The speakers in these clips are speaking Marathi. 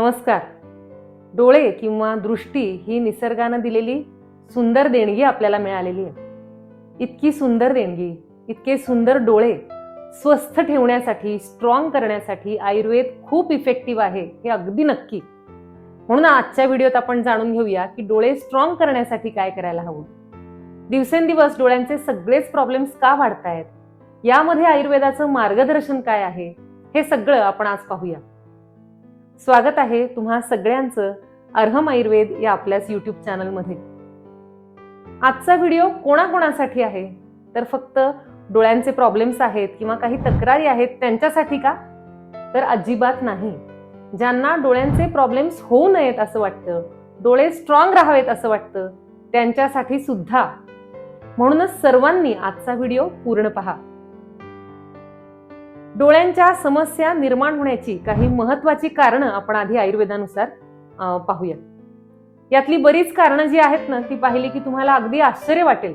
नमस्कार. डोळे किंवा दृष्टी ही निसर्गानं दिलेली सुंदर देणगी आपल्याला मिळालेली आहे. इतकी सुंदर देणगी इतके सुंदर डोळे स्वस्थ ठेवण्यासाठी स्ट्रॉंग करण्यासाठी आयुर्वेद खूप इफेक्टिव्ह आहे हे अगदी नक्की. म्हणून आजच्या व्हिडिओत आपण जाणून घेऊया की डोळे स्ट्रॉंग करण्यासाठी काय करायला हवं. दिवसेंदिवस डोळ्यांचे सगळेच प्रॉब्लेम्स का वाढतायत? यामध्ये आयुर्वेदाचं मार्गदर्शन काय आहे? हे सगळं आपण आज पाहूया. स्वागत आहे तुम्हा सगळ्यांचं अर्हम आयुर्वेद या आपल्याच यूट्यूब चॅनलमध्ये आजचा व्हिडिओ कोणाकोणासाठी आहे? तर फक्त डोळ्यांचे प्रॉब्लेम्स आहेत किंवा काही तक्रारी आहेत त्यांच्यासाठी का? तर अजिबात नाही. ज्यांना डोळ्यांचे प्रॉब्लेम्स होऊ नयेत असं वाटतं डोळे स्ट्रॉंग राहावेत असं वाटतं त्यांच्यासाठी सुद्धा. म्हणूनच सर्वांनी आजचा व्हिडिओ पूर्ण पहा. डोळ्यांच्या समस्या निर्माण होण्याची काही महत्वाची कारणं आपण आधी आयुर्वेदानुसार पाहूया यातली बरीच कारणं जी आहेत ना ती पाहिली की तुम्हाला अगदी आश्चर्य वाटेल.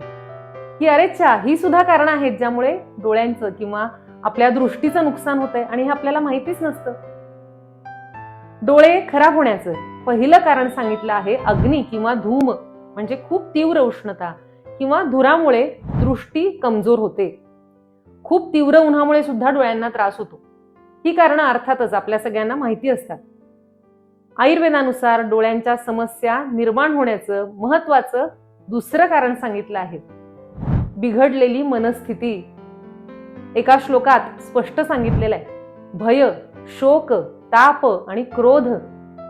की अरे ही सुद्धा कारणं आहेत ज्यामुळे डोळ्यांचं किंवा आपल्या दृष्टीचं नुकसान होतंय आणि हे आपल्याला माहितीच नसतं. डोळे खराब होण्याचं पहिलं कारण सांगितलं आहे अग्नी किंवा धूम म्हणजे खूप तीव्र उष्णता किंवा धुरामुळे दृष्टी कमजोर होते. खूप तीव्र उन्हामुळे सुद्धा डोळ्यांना त्रास होतो. ही कारणं अर्थातच आपल्या सगळ्यांना माहिती असतात. आयुर्वेदानुसार डोळ्यांच्या समस्या निर्माण होण्याचं महत्वाचं दुसरं कारण सांगितलं आहे. बिघडलेली मनस्थिती. एका श्लोकात स्पष्ट सांगितलेलं आहे. भय शोक ताप आणि क्रोध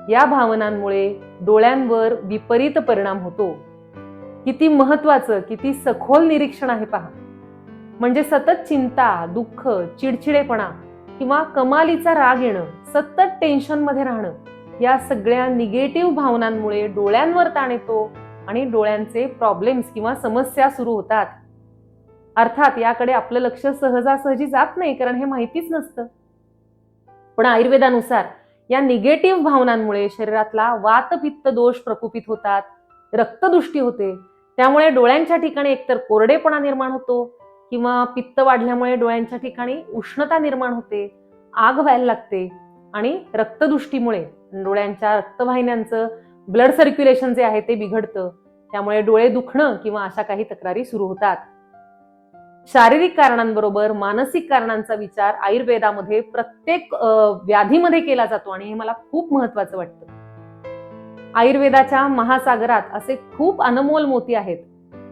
या भावनांमुळे डोळ्यांवर विपरीत परिणाम होतो. किती महत्वाचं किती सखोल निरीक्षण आहे पहा. म्हणजे सतत चिंता दुःख चिडचिडेपणा किंवा कमालीचा राग येणं सतत टेन्शनमध्ये राहणं या सगळ्या निगेटिव्ह भावनांमुळे डोळ्यांवर ताण येतो आणि डोळ्यांचे प्रॉब्लेम्स किंवा समस्या सुरू होतात. अर्थात याकडे आपलं लक्ष सहजासहजी जात नाही कारण हे माहितीच नसतं. पण आयुर्वेदानुसार या निगेटिव्ह भावनांमुळे शरीरातला वातपित्त दोष प्रकुपित होतात रक्तदृष्टी होते त्यामुळे डोळ्यांच्या ठिकाणी एकतर कोरडेपणा निर्माण होतो किंवा पित्त वाढल्यामुळे डोळ्यांच्या ठिकाणी उष्णता निर्माण होते आग व्हायला लागते आणि रक्तदृष्टीमुळे डोळ्यांच्या रक्तवाहिन्यांचं ब्लड सर्क्युलेशन जे आहे ते बिघडतं. त्यामुळे डोळे दुखणं किंवा अशा काही तक्रारी सुरू होतात. शारीरिक कारणांबरोबर मानसिक कारणांचा विचार आयुर्वेदामध्ये प्रत्येक व्याधीमध्ये केला जातो आणि हे मला खूप महत्वाचं वाटतं. आयुर्वेदाच्या महासागरात असे खूप अनमोल मोती आहेत.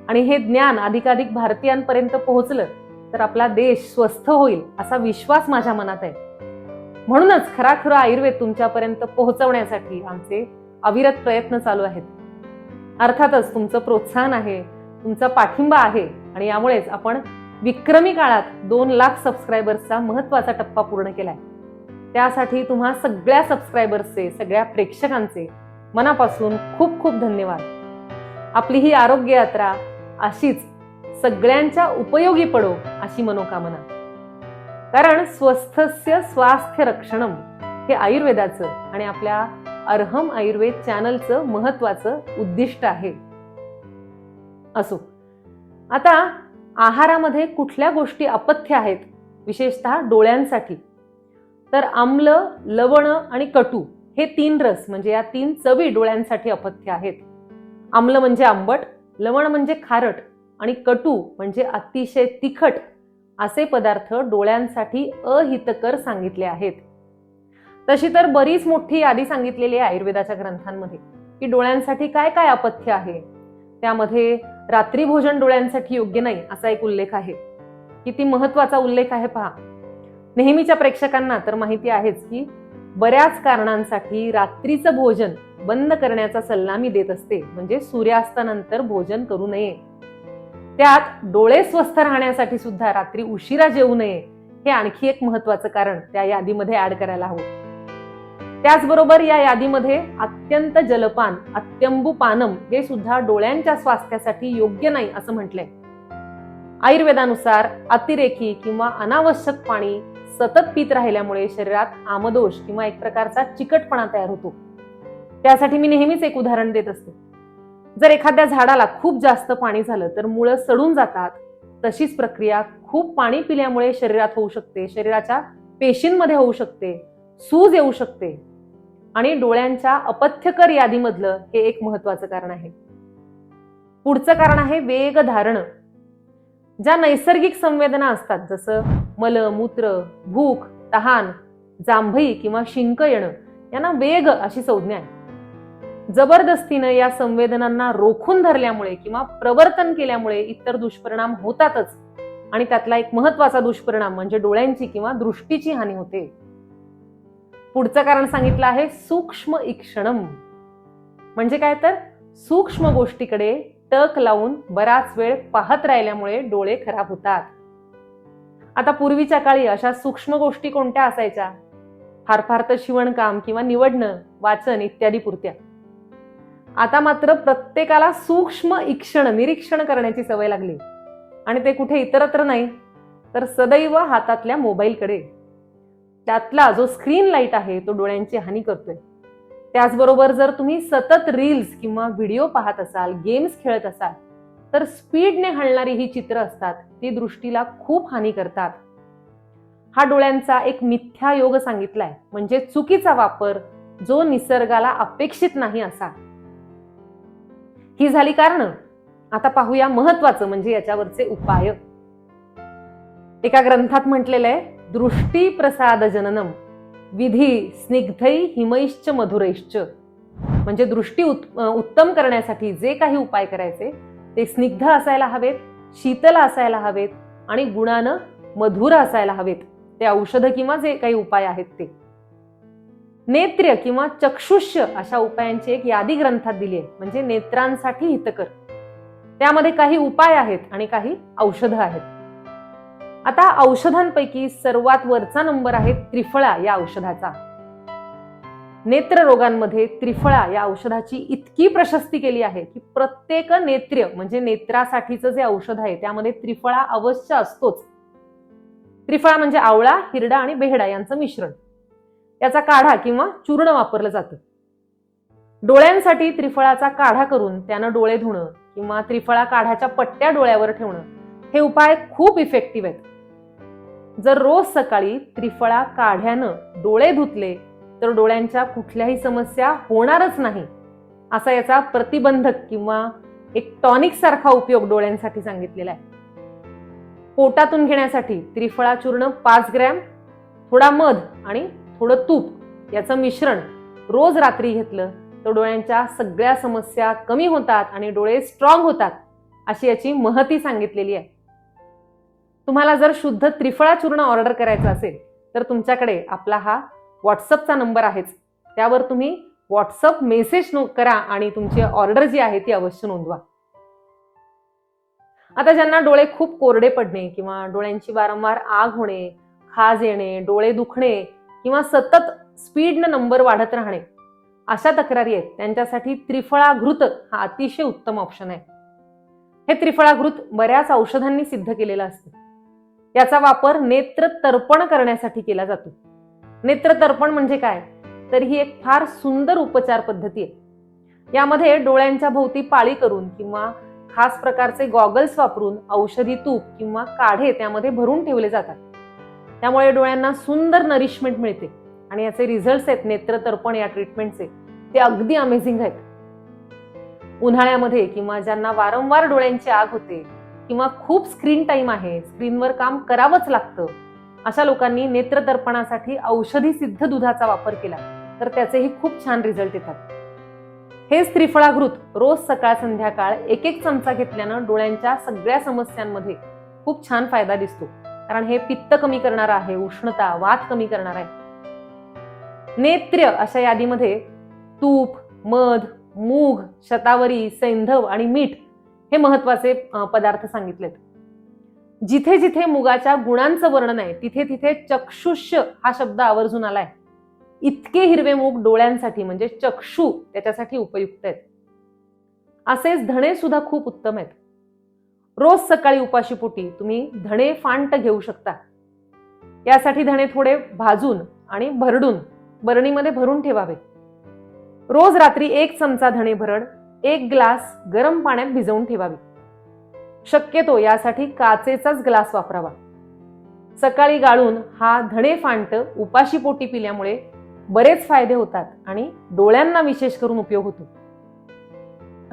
आणि हे ज्ञान अधिकाधिक भारतीयांपर्यंत पोहोचलं तर आपला देश स्वस्थ होईल असा विश्वास माझ्या मनात आहे. म्हणूनच खराखरं आयुर्वेद तुमच्यापर्यंत पोहोचवण्यासाठी आमचे अविरत प्रयत्न चालू आहेत. अर्थातच तुमचं प्रोत्साहन आहे तुमचा पाठिंबा आहे आणि यामुळेच आपण विक्रमी काळात दोन लाख सबस्क्रायबर्सचा महत्त्वाचा टप्पा पूर्ण केलाय. त्यासाठी तुम्हा सगळ्या सबस्क्रायबर्सचे सगळ्या प्रेक्षकांचे मनापासून खूप खूप धन्यवाद. आपली ही आरोग्य यात्रा अशीच सगळ्यांच्या उपयोगी पडो अशी मनोकामना. कारण स्वस्थस्य स्वास्थ्य रक्षणम हे आयुर्वेदाचं आणि आपल्या अर्हम आयुर्वेद चॅनलचं महत्वाचं उद्दिष्ट आहे. असो आता आहारामध्ये कुठल्या गोष्टी अपथ्य आहेत विशेषतः डोळ्यांसाठी? तर आम्ल लवण आणि कटू हे तीन रस म्हणजे या तीन चवी डोळ्यांसाठी अपथ्य आहेत. आम्ल म्हणजे आंबट लवण म्हणजे खारट आणि कटू म्हणजे अतिशय तिखट असे पदार्थ डोळ्यांसाठी अहितकर सांगितले आहेत. तशी तर बरीच मोठी यादी सांगितलेली आहे आयुर्वेदाच्या ग्रंथांमध्ये. की डोळ्यांसाठी काय काय अपथ्य आहे? त्यामध्ये रात्री भोजन डोळ्यांसाठी योग्य नाही असा एक उल्लेख आहे. किती महत्त्वाचा उल्लेख आहे पहा. नेहमीच्या प्रेक्षकांना तर माहिती आहेच की बऱ्याच कारणांसाठी रात्रीचं भोजन बंद करण्याचा सल्ला मी देत असते. म्हणजे सूर्यास्तानंतर भोजन करू नये. त्यात डोळे स्वस्थ राहण्यासाठी सुद्धा रात्री उशिरा जेवू नये हे आणखी एक महत्वाचं कारण त्या यादीमध्ये ऍड करायला हवं. त्याचबरोबर या यादीमध्ये अत्यंत जलपान अत्यंबू पानम हे सुद्धा डोळ्यांच्या स्वास्थ्यासाठी योग्य नाही असं म्हटलंय. आयुर्वेदानुसार अतिरेकी किंवा अनावश्यक पाणी सतत पित राहिल्यामुळे शरीरात आमदोष किंवा एक प्रकारचा चिकटपणा तयार होतो. त्यासाठी मी नेहमीच एक उदाहरण देत असते. जर एखाद्या झाडाला खूप जास्त पाणी झालं तर मुळं सडून जातात तशीच प्रक्रिया खूप पाणी पिल्यामुळे शरीरात होऊ शकते शरीराच्या पेशींमध्ये होऊ शकते सूज येऊ शकते आणि डोळ्यांच्या अपथ्यकर यादीमधलं हे एक महत्वाचं कारण आहे. पुढचं कारण आहे वेग धारण. ज्या नैसर्गिक संवेदना असतात जसं मल मूत्र भूक तहान जांभई किंवा शिंक येणं यांना वेग अशी संज्ञा आहे. जबरदस्तीनं या संवेदनांना रोखून धरल्यामुळे किंवा प्रवर्तन केल्यामुळे इतर दुष्परिणाम होतातच. आणि त्यातला एक महत्त्वाचा दुष्परिणाम म्हणजे डोळ्यांची किंवा दृष्टीची हानी होते. पुढचं कारण सांगितलं आहे सूक्ष्म इक्षणम म्हणजे काय तर? सूक्ष्म गोष्टीकडे टक लावून बराच वेळ पाहत राहिल्यामुळे डोळे खराब होतात. आता पूर्वीच्या काळी अशा सूक्ष्म गोष्टी कोणत्या असायच्या? फार फार तर शिवणकाम किंवा निवडणं वाचन इत्यादी पुरत्या. आता मात्र प्रत्येकाला सूक्ष्म इक्षण निरीक्षण करण्याची सवय लागली. आणि ते कुठे इतरत्र नाही तर सदैव हातातल्या मोबाईलकडे. त्यातला जो स्क्रीन लाइट आहे तो डोळ्यांची हानी करतोय. त्याचबरोबर जर तुम्ही सतत रील्स किंवा व्हिडिओ पाहत असाल गेम्स खेळत असाल तर स्पीडने हलणारी ही चित्र असतात ती दृष्टीला खूप हानी करतात. हा डोळ्यांचा एक मिथ्या योग सांगितलाय म्हणजे चुकीचा वापर जो निसर्गाला अपेक्षित नाही असा. ही झाली कारण. आता पाहूया महत्वाचं म्हणजे याच्यावरचे उपाय. एका ग्रंथात म्हटलेलं आहे दृष्टी प्रसाद जननम विधी स्निग्धै हिमैश्च मधुरैश्च. म्हणजे दृष्टी उत- उत्तम करण्यासाठी जे काही उपाय करायचे ते स्निग्ध असायला हवेत शीतल असायला हवेत आणि गुणानं मधुर असायला हवेत. ते औषध किंवा जे काही उपाय आहेत ते. नेत्र किंवा चक्षुष्य अशा उपायांची एक यादी ग्रंथात दिली आहे. म्हणजे नेत्रांसाठी हितकर. त्यामध्ये काही उपाय आहेत आणि काही औषधं आहेत. आता औषधांपैकी सर्वात वरचा नंबर आहे त्रिफळा या औषधाचा. नेत्र रोगांमध्ये त्रिफळा या औषधाची इतकी प्रशस्ती केली आहे की प्रत्येक नेत्र म्हणजे नेत्रासाठीचं जे औषध आहे त्यामध्ये त्रिफळा अवश्य असतोच. त्रिफळा म्हणजे आवळा हिरडा आणि बेहडा यांचं मिश्रण. याचा काढा किंवा चूर्ण वापरलं जातं. डोळ्यांसाठी त्रिफळाचा काढा करून त्यानं डोळे धुणं किंवा त्रिफळा काढाच्या पट्ट्या डोळ्यावर ठेवणं हे उपाय खूप इफेक्टिव्ह आहेत. जर रोज सकाळी त्रिफळा काढ्यानं डोळे धुतले तर डोळ्यांच्या कुठल्याही समस्या होणारच नाही असा याचा प्रतिबंधक किंवा एक टॉनिक सारखा उपयोग डोळ्यांसाठी सांगितलेला आहे. पोटातून घेण्यासाठी त्रिफळा चूर्ण पाच ग्रॅम थोडा मध आणि थोडं तूप याचं मिश्रण रोज रात्री घेतलं तर डोळ्यांच्या सगळ्या समस्या कमी होतात आणि डोळे स्ट्रॉंग होतात अशी याची महती सांगितलेली आहे. तुम्हाला जर शुद्ध त्रिफळा चूर्ण ऑर्डर करायचं असेल तर तुमच्याकडे आपला हा व्हॉट्सअपचा नंबर आहेच. त्यावर तुम्ही व्हॉट्सअप मेसेज नो करा आणि तुमची ऑर्डर जी आहे ती अवश्य नोंदवा. आता ज्यांना डोळे खूप कोरडे पडणे किंवा डोळ्यांची वारंवार आग होणे खाज येणे डोळे दुखणे किंवा सतत स्पीडनं नंबर वाढत राहणे. अशा तक्रारी आहेत. त्यांच्यासाठी त्रिफळा घृत हा अतिशय उत्तम ऑप्शन आहे. हे त्रिफळा घृत बऱ्याच औषधांनी सिद्ध केलेलं असतं. याचा वापर नेत्र तर्पण करण्यासाठी केला जातो. नेत्र तर्पण म्हणजे काय? तर ही एक फार सुंदर उपचार पद्धती आहे. यामध्ये डोळ्यांच्या भोवती पाळी करून किंवा खास प्रकारचे गॉगल्स वापरून औषधी तूप किंवा काढे त्यामध्ये भरून ठेवले जातात. त्यामुळे डोळ्यांना सुंदर नरिशमेंट मिळते. आणि याचे रिझल्ट्स आहेत नेत्र तर्पण या ट्रीटमेंटचे ते अगदी अमेझिंग आहेत. उन्हाळ्यामध्ये किंवा ज्यांना वारंवार डोळ्यांची आग होते किंवा खूप स्क्रीन टाईम आहे स्क्रीनवर काम करावंच लागतं अशा लोकांनी नेत्रदर्पणासाठी औषधी सिद्ध दुधाचा वापर केला. तर त्याचेही खूप छान रिझल्ट येतात. हेच त्रिफळाघृत रोज सकाळ संध्याकाळ एक एक चमचा घेतल्यानं डोळ्यांच्या सगळ्या समस्यांमध्ये खूप छान फायदा दिसतो. कारण हे पित्त कमी करणार आहे उष्णता वात कमी करणार आहे. नेत्र अशा यादीमध्ये तूप मध मूग शतावरी सैंधव आणि मीठ हे महत्त्वाचे पदार्थ सांगितलेत. जिथे जिथे मुगाच्या गुणांचं वर्णन आहे तिथे तिथे चक्षुष्य हा शब्द आवर्जून आलाय. इतके हिरवे मूग डोळ्यांसाठी म्हणजे चक्षु त्याच्यासाठी उपयुक्त आहेत. असेच धणे सुद्धा खूप उत्तम आहेत. रोज सकाळी उपाशीपोटी तुम्ही धणे फांट घेऊ शकता. यासाठी धणे थोडे भाजून आणि भरडून बरणीमध्ये भरून ठेवावे. रोज रात्री एक चमचा धणे भरड एक ग्लास गरम पाण्यात भिजवून ठेवावी. शक्यतो यासाठी काचेचाच ग्लास वापरावा. सकाळी गाळून हा धणे फांट उपाशी पोटी पिल्यामुळे बरेच फायदे होतात आणि डोळ्यांना विशेष करून उपयोग होतो.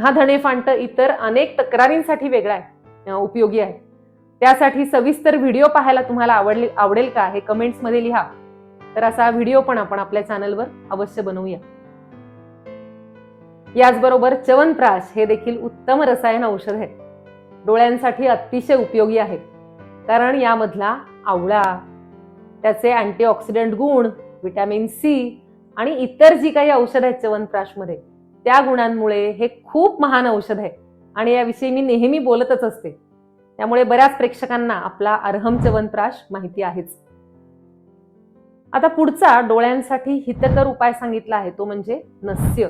हा धणे फांट इतर अनेक तक्रारींसाठी वेगळा आहे. उपयोगी आहे. त्यासाठी सविस्तर व्हिडिओ पाहायला तुम्हाला आवडले आवडेल का हे कमेंट्समध्ये लिहा. तर असा व्हिडिओ पण आपण आपल्या चॅनलवर अवश्य बनवूया. याचबरोबर च्यवनप्राश हे देखील उत्तम रसायन औषध आहे डोळ्यांसाठी अतिशय उपयोगी आहे. कारण यामधला आवळा त्याचे अँटीऑक्सिडंट गुण विटॅमिन सी आणि इतर जी काही औषध आहेत च्यवनप्राशमध्ये त्या गुणांमुळे हे खूप महान औषध आहे. आणि याविषयी मी नेहमी बोलतच असते. त्यामुळे बऱ्याच प्रेक्षकांना आपला अर्हम वनप्राश माहिती आहेच. आता पुढचा डोळ्यांसाठी हितकर उपाय सांगितला आहे तो म्हणजे नस्य.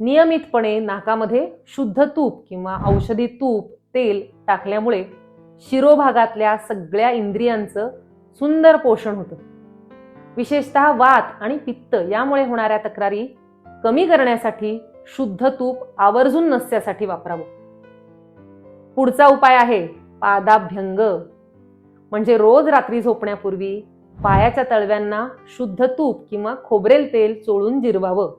नियमितपणे नाकामध्ये शुद्ध तूप किंवा औषधी तूप तेल टाकल्यामुळे शिरोभागातल्या सगळ्या इंद्रियांचं सुंदर पोषण होतं. विशेषतः वात आणि पित्त यामुळे होणाऱ्या तक्रारी कमी करण्यासाठी शुद्ध तूप आवर्जून नस्यासाठी वापरावं. पुढचा उपाय आहे पादाभ्यंग. म्हणजे रोज रात्री झोपण्यापूर्वी पायाच्या तळव्यांना शुद्ध तूप किंवा खोबरेल तेल चोळून जिरवावं.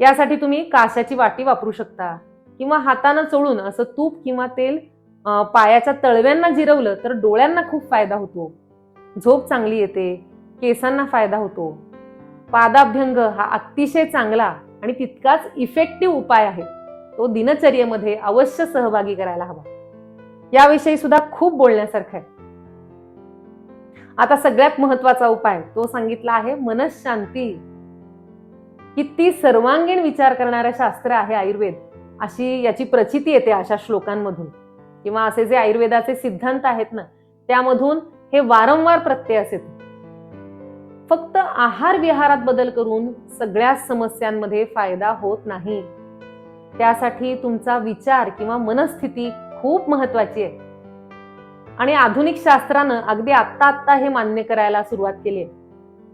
यासाठी तुम्ही काशाची वाटी वापरू शकता किंवा हातानं चोळून असं तूप किंवा तेल पायाच्या तळव्यांना जिरवलं तर डोळ्यांना खूप फायदा होतो. झोप चांगली येते केसांना फायदा होतो. पादाभ्यंग हा अतिशय चांगला आणि तितकाच इफेक्टिव्ह उपाय आहे. तो दिनचर्येमध्ये अवश्य सहभागी करायला हवा. याविषयी सुद्धा खूप बोलण्यासारखं आहे. आता सगळ्यात महत्त्वाचा उपाय तो सांगितला आहे मनशांती. किती सर्वांगीण विचार करणारं शास्त्र आहे आयुर्वेद अशी याची प्रचिती येते अशा श्लोकांमधून. किंवा असे जे आयुर्वेदाचे सिद्धांत आहेत ना त्यामधून हे वारंवार प्रत्यय असेल. फक्त आहार विहारात बदल करून सगळ्या समस्यांमध्ये फायदा होत नाही. त्यासाठी तुमचा विचार किंवा मनस्थिती खूप महत्वाची आहे. आणि आधुनिक शास्त्रानं अगदी आत्ता आत्ता हे मान्य करायला सुरुवात केली आहे.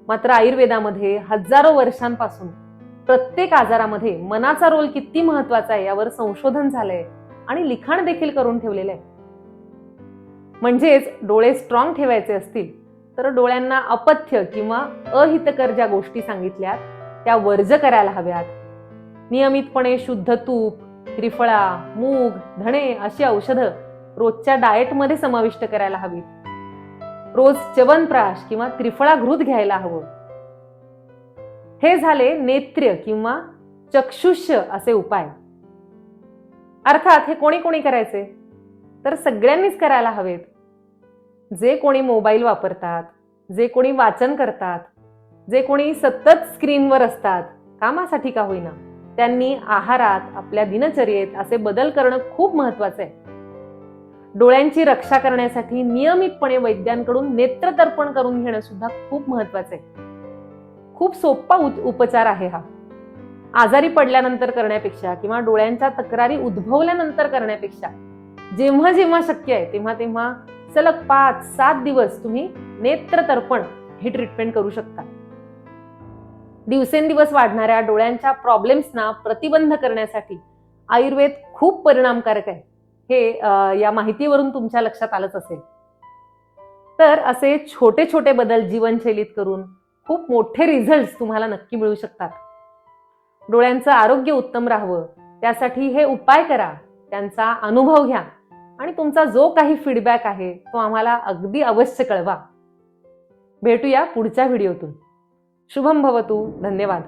मात्र आयुर्वेदामध्ये हजारो वर्षांपासून प्रत्येक आजारामध्ये मनाचा रोल किती महत्त्वाचा आहे यावर संशोधन झालंय आणि लिखाण देखील करून ठेवलेलं आहे. म्हणजेच डोळे स्ट्रॉंग ठेवायचे असतील तर डोळ्यांना अपथ्य किंवा अहितकर ज्या गोष्टी सांगितल्या त्या वर्ज करायला हव्यात. नियमितपणे शुद्ध तूप त्रिफळा मूग धणे अशी औषधं रोजच्या डाएटमध्ये समाविष्ट करायला हवीत. रोज च्यवनप्राश किंवा त्रिफळा घृत घ्यायला हवं. हे झाले नेत्र्य किंवा चक्षुष्य असे उपाय. अर्थात हे कोणी कोणी करायचे? तर सगळ्यांनीच करायला हवेत. जे कोणी मोबाईल वापरतात जे कोणी वाचन करतात जे कोणी सतत स्क्रीनवर असतात कामासाठी का होईना त्यांनी आहारात आपल्या दिनचर्येत असे बदल करणं खूप महत्वाचं आहे. डोळ्यांची रक्षा करण्यासाठी नियमितपणे वैद्यांकडून नेत्रतर्पण करून घेणं सुद्धा खूप महत्वाचं आहे. खूप सोपा उपचार आहे हा. आजारी पडल्यानंतर करण्यापेक्षा किंवा डोळ्यांच्या तक्रारी उद्भवल्यानंतर करण्यापेक्षा जेव्हा जेव्हा शक्य आहे तेव्हा तेव्हा सलग पाच सात दिवस तुम्ही नेत्रतर्पण ही ट्रीटमेंट करू शकता. दिवसेंदिवस वाढणाऱ्या डोळ्यांच्या प्रॉब्लेम्सना प्रतिबंध करण्यासाठी आयुर्वेद खूप परिणामकारक आहे. हे या माहितीवरून तुमच्या लक्षात आलंच असेल. तर असे छोटे छोटे बदल जीवनशैलीत करून खूप मोठे रिझल्ट तुम्हाला नक्की मिळू शकतात. डोळ्यांचं आरोग्य उत्तम राहावं त्यासाठी हे उपाय करा त्यांचा अनुभव घ्या. आणि तुमचा जो काही फीडबॅक आहे तो आम्हाला अगदी अवश्य कळवा. भेटूया पुढच्या व्हिडिओतून. शुभम भवतू. धन्यवाद.